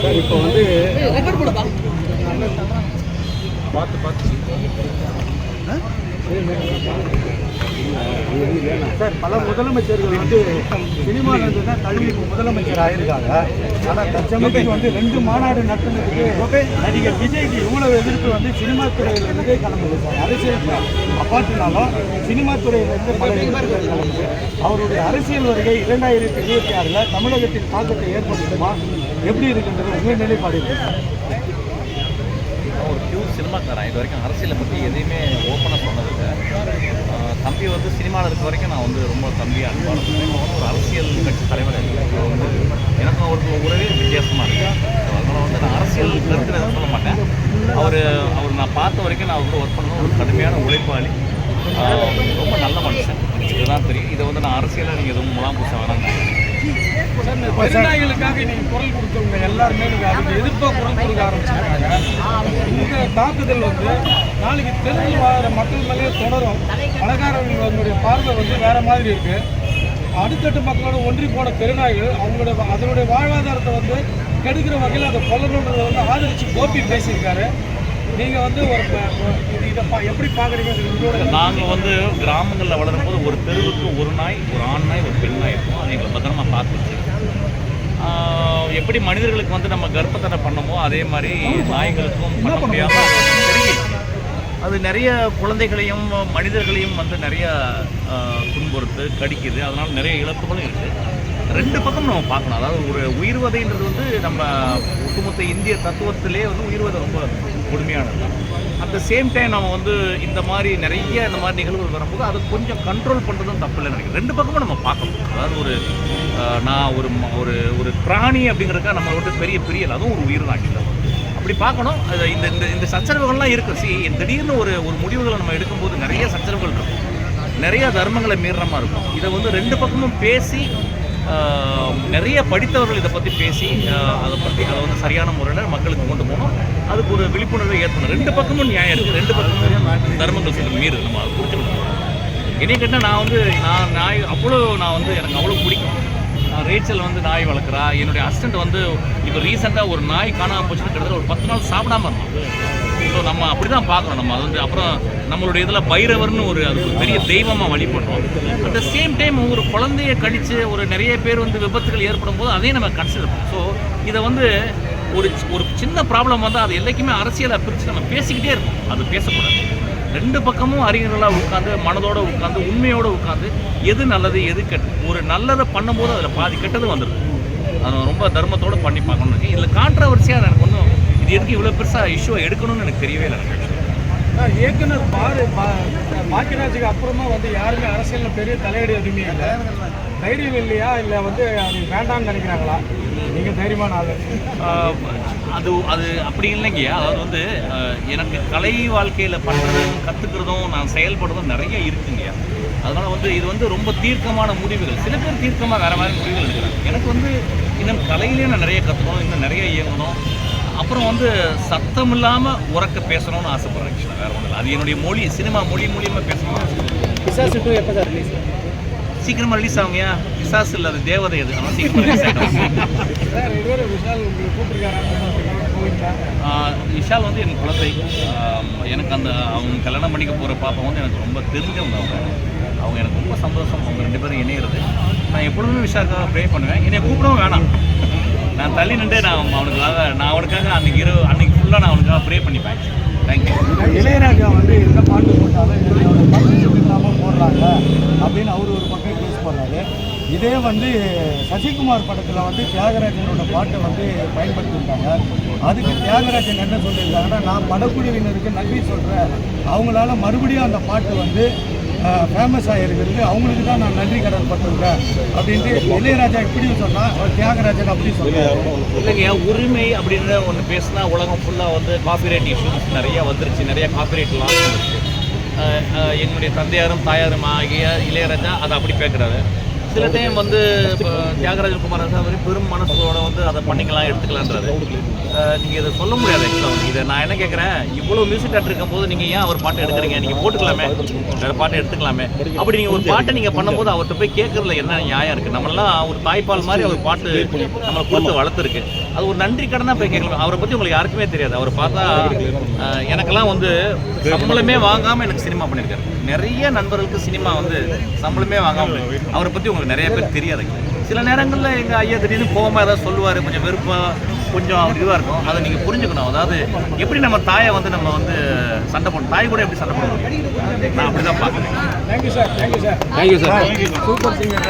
Sir இப்போ வந்து பார்த்து பார்த்து. சார் பல முதலமைச்சர்கள் வந்து சினிமாவிலிருந்து தான் தழுவி இப்போ முதலமைச்சர் ஆயிருக்காங்க. ஆனால் தற்சமயத்துக்கு வந்து ரெண்டு மாநாடு நடத்துனதுக்கு நடிகர் விஜய்க்கு இவ்வளவு எதிர்ப்பு வந்து சினிமா துறையிலிருந்தே சார். அரசியல் அப்பாட்டினாலும் சினிமா துறையிலிருந்து பல எதிர்ப்புகள் கிளம்புது அவருடைய அரசியல் வருகை இரண்டாயிரத்தி இருபத்தி ஆறில் தமிழகத்தின் தாக்கத்தை ஏற்படுத்துமா? எப்படி இருக்குன்றது உங்கள் நிலைப்பாடு இருக்கு சார் நான் ஒரு பியூர் சினிமாக்காரன். இது வரைக்கும் அரசியலை பற்றி எதையுமே ஓப்பனாக சொன்னதில்லை. தம்பி வந்து சினிமாவில் இருக்க வரைக்கும் நான் வந்து ரொம்ப தம்பியாக அன்பான ஒரு அரசியல் கட்சி தலைவர் வந்து எனக்கும் அவருக்கு உறவே வித்தியாசமாக இருக்குது அதனால் வந்து நான் அரசியல் கருத்து சொல்ல மாட்டேன். அவர் அவர் நான் பார்த்த வரைக்கும் நான் அவரோட ஒர்க் பண்ண ஒரு கடுமையான உழைப்பாளி. ரொம்ப நல்ல மனுஷன். இதுதான் தெரியும் இதை வந்து நான் அரசியலில் நீங்கள் எதுவும் முலாம் பூச வேணாம். விவசாயிகளுக்காக நீங்கள் குரல் கொடுத்தவங்க எல்லாருமே நீங்கள் அதுக்கு குரல் கொடுக்க ஆரம்பிச்சிருக்காங்க தாக்குதல் வந்து நாளைக்கு தெருவில் வாழ்கிற மக்கள் மேலே தொடரும். பணக்காரர்களுடைய பார்வை வந்து வேற மாதிரி இருக்கு. அடுத்தட்டு மக்களோட ஒன்றி போன பெருநாய்கள் அவங்களுடைய அதனுடைய வாழ்வாதாரத்தை வந்து கெடுக்கிற வகையில் அதை கொல்லணுன்றதை வந்து ஆதரிச்சு கோபி பேசியிருக்காரு. நீங்க வந்து ஒரு இது இதை எப்படி பாக்குறீங்க? நாங்கள் வந்து கிராமங்களில் வளரும் போது ஒரு தெருவுக்கு ஒரு நாய் ஒரு ஆண் நாய் ஒரு பெண் நாய் இருக்கும். அதை எங்களை பத்திரமா பார்த்துச்சு எப்படி மனிதர்களுக்கு வந்து நம்ம கர்ப்பத்தடை பண்ணமோ அதே மாதிரி நாய்களுக்கும் பண்ண முடியாம அது நிறைய குழந்தைகளையும் மனிதர்களையும் வந்து நிறைய துன்புறுத்து கடிக்குது. அதனால நிறைய இழப்புகளும் இருக்குது ரெண்டு பக்கம் நம்ம பார்க்கணும். அதாவது ஒரு உயிர்வதைன்றது வந்து நம்ம ஒட்டுமொத்த இந்திய தத்துவத்திலே வந்து உயிர்வதை ரொம்ப கொடுமையானது. அட் த சேம் டைம் நம்ம வந்து இந்த மாதிரி நிறைய இந்த மாதிரி நிகழ்வுகள் வரும்போது அதை கொஞ்சம் கண்ட்ரோல் பண்ணுறதும் தப்பு இல்லை நினைக்கிறேன். ரெண்டு பக்கமும் நம்ம பார்க்கணும். அதாவது ஒரு நான் ஒரு ஒரு ஒரு பிராணி அப்படிங்கிறதுக்காக நம்ம விட்டு பெரிய பெரிய அதுவும் ஒரு உயிர் தான் அப்படி பார்க்கணும். அது இந்த இந்த இந்த சச்சரவுகள்லாம் இருக்குது சி திடீர்னு ஒரு ஒரு முடிவுகளை நம்ம எடுக்கும்போது நிறைய சச்சரவுகள் இருக்கும். நிறைய தர்மங்களை மீறுற மாதிரி இருக்கும். இதை வந்து ரெண்டு பக்கமும் பேசி நிறைய படித்தவர்கள் இதை பற்றி பேசி அதை பற்றி அதை வந்து சரியான முறையில் மக்களுக்கு கொண்டு போகணும். அதுக்கு ஒரு விழிப்புணர்வை ஏற்படும் ரெண்டு பக்கமும் நியாயம் இருக்குது ரெண்டு பக்கமும் தர்மங்கள் சொல்லி மீறு. நம்ம அதை புரிஞ்சுக்கணும் என்னை கேட்டால் நான் வந்து நான் நாய் அவ்வளோ நான் வந்து எனக்கு அவ்வளோ பிடிக்கும். நான் ரேச்சல் வந்து நாய் வளர்க்குறா. என்னுடைய அசிஸ்டண்ட் வந்து இப்போ ரீசெண்டாக ஒரு நாய் காணாமல் போச்சுன்னு கிட்டத்தட்ட ஒரு பத்து நாள் சாப்பிடாம இருந்தோம் ஸோ நம்ம அப்படி தான் பார்க்கணும் நம்ம அது வந்து அப்புறம் நம்மளுடைய இதில் பைரவர்னு ஒரு அது ஒரு பெரிய தெய்வமாக வழிபடுறோம். அட் த சேம் டைம் ஒரு குழந்தைய கழித்து ஒரு நிறைய பேர் வந்து விபத்துகள் ஏற்படும் போது அதையும் நம்ம கன்சிடர் பண்ணோம் ஸோ இதை வந்து ஒரு ஒரு சின்ன ப்ராப்ளம் வந்தால் அது என்றைக்குமே அரசியலை பிரித்து நம்ம பேசிக்கிட்டே இருக்கோம். அது பேசக்கூடாது. ரெண்டு பக்கமும் அறிஞர்களாக உட்காந்து மனதோட உட்காந்து உண்மையோடு உட்காந்து எது நல்லது எது கெட்டது. ஒரு நல்லதை பண்ணும்போது அதில் பாதி கெட்டது வந்துடுது அது ரொம்ப தர்மத்தோடு பண்ணி பார்க்கணும் இருக்கு இதில் கான்ட்ரவர்சியாக எனக்கு ஒன்றும் இது எதுக்கு இவ்வளோ பெருசாக இஷ்யூ எடுக்கணும்னு எனக்கு தெரியவே இல்லை. இயக்குனர் பாரு பா- பாக்கியராஜுக்கு அப்புறமா வந்து யாருமே அரசியலில் பெரிய தலையீடு எதுவுமே இல்லை. தைரியம் இல்லையா? இல்லை வந்து அது வேண்டாம்னு நினைக்கிறாங்களா? நீங்க தைரியமான ஆளு. அது அது அப்படி இல்லைங்க. அதாவது வந்து எனக்கு கலை வாழ்க்கையில் பண்ணுறதும் கற்றுக்கிறதும் நான் செயல்படுறதும் நிறைய இருக்குங்க. அதனால் வந்து இது வந்து ரொம்ப தீர்க்கமான முடிவுகள். சில பேர் தீர்க்கமாக வேறு மாதிரி முடிவுகள் எடுக்கிறாங்க. எனக்கு வந்து இன்னும் கலையிலேயே நான் நிறைய கற்றுக்கணும் இன்னும் நிறைய இயங்கணும். அப்புறம் வந்து சத்தம் இல்லாமல் உறக்க பேசணும்னு ஆசைப்பட்றேன் ஆக்சுவலாக வேறு ஒன்றும் அது என்னுடைய மொழி சினிமா மொழி மூலியமாக பேசணும்னு பிசாசு டூ எப்போ சார் ரிலீஸ் சீக்கிரமாக ரிலீஸ் ஆகுங்கயா பிசாஸ் இல்லை அது தேவதை அது. ஆனால் சீக்கிரமாக ரிலீஸ் ஆகிடும் விஷால் வந்து என் குழந்தை. எனக்கு அந்த அவங்க கல்யாணம் பண்ணிக்க போகிற பாப்பா வந்து எனக்கு ரொம்ப தெரிஞ்சவங்க அவங்க. அவங்க எனக்கு ரொம்ப சந்தோஷம். அவங்க ரெண்டு பேரும் இணையிறது. நான் எப்பொழுதுமே விஷாக்காக ப்ரே பண்ணுவேன். என்னை கூப்பிடவும் வேணாம். நான் தள்ளி நின்று நான் அவனுக்காக நான் அவனுக்காக அன்னைக்கு இரவு அன்னைக்கு ஃபுல்லாக நான் அவனுக்காக ப்ரே பண்ணிப்பேன். தேங்க்யூ இளையராஜா வந்து எந்த பாட்டு போட்டாலும் இதோட அப்படின்னு அவர் ஒரு பக்கம் யூஸ் பண்ணாரு இதே வந்து சசிகுமார் படத்தில் வந்து தியாகராஜனோட பாட்டை வந்து பயன்படுத்தியிருக்காங்க. அதுக்கு தியாகராஜன் என்ன சொல்லியிருக்காங்கன்னா நான் படக்குழுவினருக்கு நன்றி சொல்கிறேன் அவங்களால மறுபடியும் அந்த பாட்டு வந்து ஃபேமஸ் ஆகிருக்கிறது அவங்களுக்கு தான் நான் நன்றி கடன் பட்டிருக்கேன். அப்படின்ட்டு இளையராஜா இப்படியும் சொன்னால் தியாகராஜன் அப்படி சொல்கிறார் இல்லைங்க உரிமை அப்படின்ற ஒன்று பேசினா உலகம் ஃபுல்லாக வந்து காப்பிரைட் இஷ்யூஸ் நிறைய வந்துருச்சு. நிறைய காப்பிரைட்லாம் வந்துருச்சு. என்னுடைய தந்தையாரும் தாயாரும் ஆகிய இளையராஜா அதை அப்படி கேட்குறாரு. சில டைம் வந்து இப்போ தியாகராஜ குமார் சார் பெரும் மனசோட வந்து அதை பண்ணிக்கலாம் எடுத்துக்கலான்றாரு நீங்கள் இதை சொல்ல முடியாது ஆக்சுவலாக இதை நான் என்ன கேட்குறேன் இவ்வளோ மியூசிக் டேரக்டர் இருக்கும்போது நீங்கள் ஏன் அவர் பாட்டு எடுக்கிறீங்க? நீங்கள் போட்டுக்கலாமே. வேறு பாட்டு எடுத்துக்கலாமே. அப்படி நீங்கள் ஒரு பாட்டை நீங்கள் பண்ணும்போது அவர்கிட்ட போய் கேட்குறதுல என்ன நியாயம் இருக்குது நம்மளாம் ஒரு தாய்ப்பால் மாதிரி அவர் பாட்டு நம்மளை கொடுத்து வளர்த்துருக்கு. அது ஒரு நன்றி கடனாக போய் கேட்கலாம். அவரை பற்றி உங்களுக்கு யாருக்குமே தெரியாது. அவர் பார்த்தா எனக்கெல்லாம் வந்து சம்பளமே வாங்காமல் எனக்கு சினிமா பண்ணியிருக்காரு. நிறைய நண்பர்களுக்கு சினிமா வந்து சம்பளமே வாங்காமல் அவரை பற்றி உங்களுக்கு நிறைய பேர் தெரியாது சில நேரங்களில் எங்க ஐயா திடீர்னு கோவமா ஏதாவது சொல்லுவாரு கொஞ்சம் வெறுப்பா கொஞ்சம் இதுவாக இருக்கும். அதை நீங்கள் புரிஞ்சுக்கணும். அதாவது எப்படி நம்ம தாயை வந்து நம்ம வந்து சண்டை போடணும்? தாய் கூட எப்படி சண்டை போட முடியும் நான் அப்படி தான் பார்க்குறேன் thank you sir thank you sir thank you sir super singer